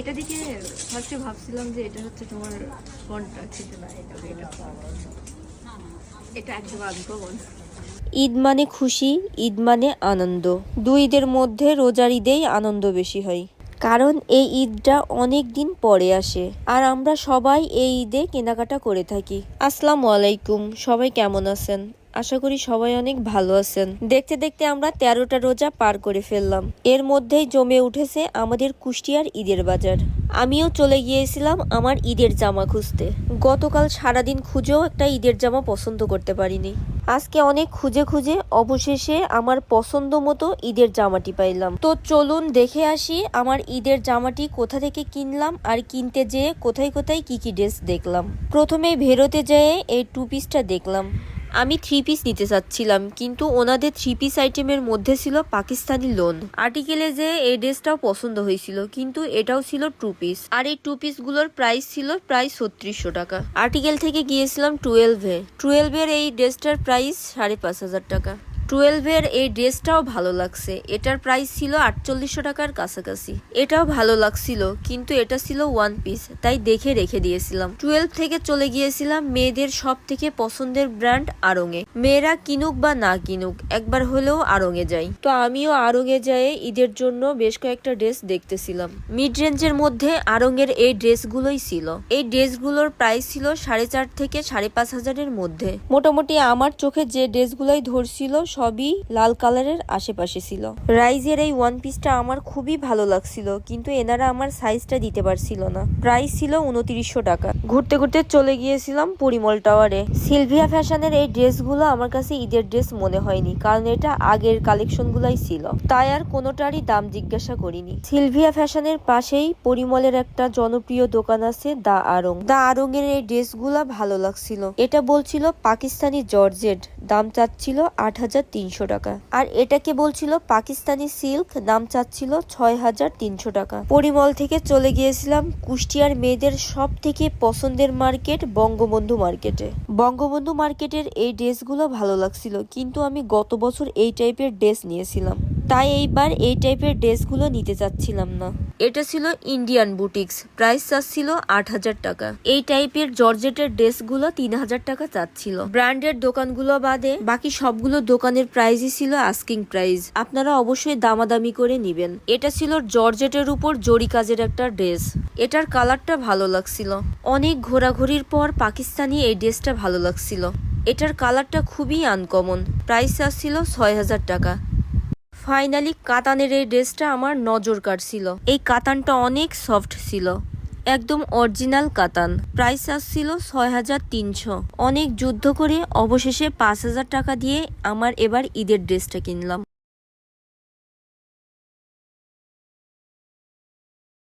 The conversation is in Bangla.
এটা দেখে ফার্স্টে ভাবছিলাম যে এটা হচ্ছে তোমার না, এটা একদম ঈদ মানে খুশি, ঈদ মানে আনন্দ। দুই ঈদের মধ্যে রোজার ঈদেই আনন্দ বেশি হয়। কারণ এই ঈদটা অনেক দিন পরে আসে, আর আমরা সবাই এই ঈদে কেনাকাটা করে থাকি। আসসালামু আলাইকুম, সবাই কেমন আছেন? আশা করি সবাই অনেক ভালো আছেন। দেখতে দেখতে আমরা তেরোটা রোজা পার করে ফেললাম। এর মধ্যেই জমে উঠেছে আমাদের কুষ্টিয়ার ঈদের বাজার। আমিও চলে গিয়েছিলাম আমার ঈদের জামা খুঁজতে। গতকাল সারাদিন খুঁজেও একটা ঈদের জামা পছন্দ করতে পারিনি। আজকে অনেক খুঁজে খুঁজে অবশেষে আমার পছন্দ মতো ঈদের জামাটি পাইলাম। তো চলুন দেখে আসি আমার ঈদের জামাটি কোথা থেকে কিনলাম আর কিনতে যেয়ে কোথায় কোথায় কি কি ড্রেস দেখলাম। প্রথমে ভেরোতে যেয়ে এই টু পিসটা দেখলাম। আমি থ্রি পিস নিতে চাচ্ছিলাম, কিন্তু ওনাদের থ্রি পিস আইটেমের মধ্যে ছিল পাকিস্তানি লোন আর্টিকেলে যে এই ড্রেসটাও পছন্দ হয়েছিল, কিন্তু এটাও ছিল টু পিস আর এই টু পিসগুলোর প্রাইস ছিল প্রায় ছত্রিশশো টাকা। আর্টিকেল থেকে গিয়েছিলাম টুয়েলভে টুয়েলভের এই ড্রেসটার প্রাইস সাড়ে পাঁচ হাজার টাকা। টুয়েলভের এই ড্রেসটাও ভালো লাগছে। এটার প্রাইস ছিল আটচল্লিশশো টাকার কাছাকাছি। এটাও ভালো লাগছিল, কিন্তু এটা ছিল ওয়ান পিস তাই দেখে রেখে দিয়েছিলাম। টুয়েলভ থেকে চলে গিয়েছিলাম মেয়েদের সব থেকে পছন্দের ব্র্যান্ড আড়ঙে মেয়েরা কিনুক বা না কিনুক, একবার হলেও আড়ঙে যাই তো আমিও আড়ঙে যেয়ে ঈদের জন্য বেশ কয়েকটা ড্রেস দেখতেছিলাম। মিড রেঞ্জের মধ্যে আড়ঙের এই ড্রেসগুলোই ছিল। এই ড্রেসগুলোর প্রাইস ছিল সাড়ে চার থেকে সাড়ে পাঁচ হাজারের মধ্যে। মোটামুটি আমার চোখে যে ড্রেসগুলোই ধরছিল সবই লাল কালারের আশেপাশে ছিল। রাইজের এই ওয়ান পিসটা আমার খুবই ভালো লাগছিল, কিন্তু এনারা আমার সাইজটা দিতে পারছিল না। প্রাইস ছিল উনত্রিশশো টাকা। ঘুরতে ঘুরতে চলে গিয়েছিলাম পরিমল টাওয়ারে সিলভিয়া ফ্যাশনের এই ড্রেসগুলো আমার কাছে ঈদের ড্রেস মনে হয়নি, কারণ এটা আগের কালেকশনগুলাই ছিল। তাই আর কোনোটারই দাম জিজ্ঞাসা করিনি। সিলভিয়া ফ্যাশনের পাশেই পরিমলের একটা জনপ্রিয় দোকান আছে দা আরং। দা আরং এর এই ড্রেসগুলা ভালো লাগছিল। এটা বলছিল পাকিস্তানি জর্জেট, দাম চাচ্ছিল আট হাজার তিনশো টাকা। আর এটাকে বলছিল পাকিস্তানি সিল্ক, দাম চাচ্ছিল ছয় হাজার তিনশো টাকা। পরিমল থেকে চলে গিয়েছিলাম কুষ্টিয়ার মেয়েদের সব থেকে পছন্দের মার্কেট বঙ্গবন্ধু মার্কেটে। বঙ্গবন্ধু মার্কেটের এই ড্রেসগুলো ভালো লাগছিল, কিন্তু আমি গত বছর এই টাইপের ড্রেস নিয়েছিলাম। তাই এইবার এই টাইপের ড্রেসগুলো নিতে চাচ্ছিলাম না। এটা ছিল ইন্ডিয়ান বুটিক্স প্রাইস চাচ্ছিল আট হাজার টাকা। এই টাইপের জর্জেটের ড্রেসগুলো তিন হাজার টাকা চাচ্ছিল। ব্র্যান্ডের দোকানগুলো বাদে বাকি সবগুলো দোকানের প্রাইসই ছিল আস্কিং প্রাইস আপনারা অবশ্যই দামাদামি করে নিবেন। এটা ছিল জর্জেটের উপর জরি কাজের একটা ড্রেস। এটার কালারটা ভালো লাগছিল। অনেক ঘোরাঘুরির পর পাকিস্তানি এই ড্রেসটা ভালো লাগছিল। এটার কালারটা খুবই আনকমন প্রাইস আসছিল ছয় হাজার টাকা। ফাইনালি কাতানের এই ড্রেসটা আমার নজর কাটছিল এই কাতানটা অনেক সফট ছিল। একদম অরিজিনাল কাতান। প্রাইস আসছিল ছয় হাজার তিনশো। অনেক যুদ্ধ করে অবশেষে পাঁচ হাজার টাকা দিয়ে আমার এবার ঈদের ড্রেসটা কিনলাম।